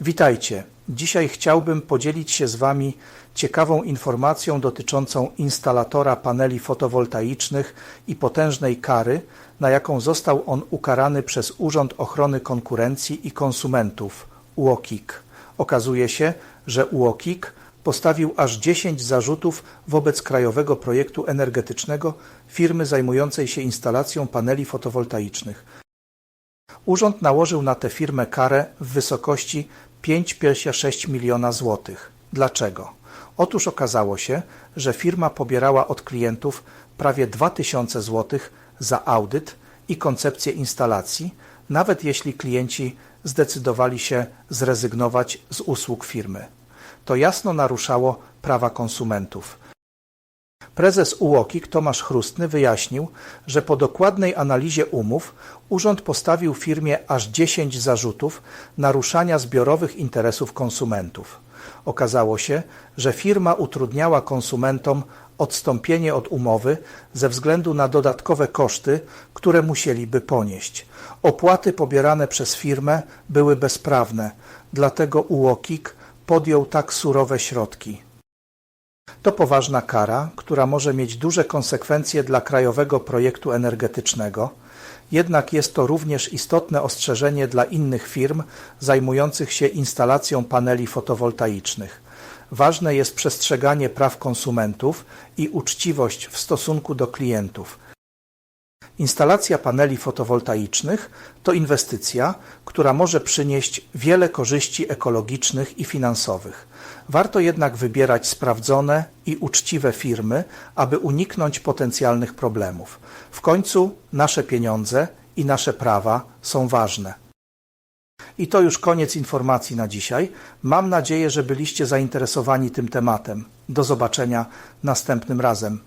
Witajcie. Dzisiaj chciałbym podzielić się z Wami ciekawą informacją dotyczącą instalatora paneli fotowoltaicznych i potężnej kary, na jaką został on ukarany przez Urząd Ochrony Konkurencji i Konsumentów UOKiK. Okazuje się, że UOKiK postawił aż 10 zarzutów wobec krajowego projektu energetycznego firmy zajmującej się instalacją paneli fotowoltaicznych. Urząd nałożył na tę firmę karę w wysokości 5,6 miliona złotych. Dlaczego? Otóż okazało się, że firma pobierała od klientów prawie 2000 złotych za audyt i koncepcję instalacji, nawet jeśli klienci zdecydowali się zrezygnować z usług firmy. To jasno naruszało prawa konsumentów. Prezes UOKiK Tomasz Chrustny wyjaśnił, że po dokładnej analizie umów urząd postawił firmie aż 10 zarzutów naruszania zbiorowych interesów konsumentów. Okazało się, że firma utrudniała konsumentom odstąpienie od umowy ze względu na dodatkowe koszty, które musieliby ponieść. Opłaty pobierane przez firmę były bezprawne, dlatego UOKiK podjął tak surowe środki. To poważna kara, która może mieć duże konsekwencje dla krajowego projektu energetycznego, jednak jest to również istotne ostrzeżenie dla innych firm zajmujących się instalacją paneli fotowoltaicznych. Ważne jest przestrzeganie praw konsumentów i uczciwość w stosunku do klientów. Instalacja paneli fotowoltaicznych to inwestycja, która może przynieść wiele korzyści ekologicznych i finansowych. Warto jednak wybierać sprawdzone i uczciwe firmy, aby uniknąć potencjalnych problemów. W końcu nasze pieniądze i nasze prawa są ważne. I to już koniec informacji na dzisiaj. Mam nadzieję, że byliście zainteresowani tym tematem. Do zobaczenia następnym razem.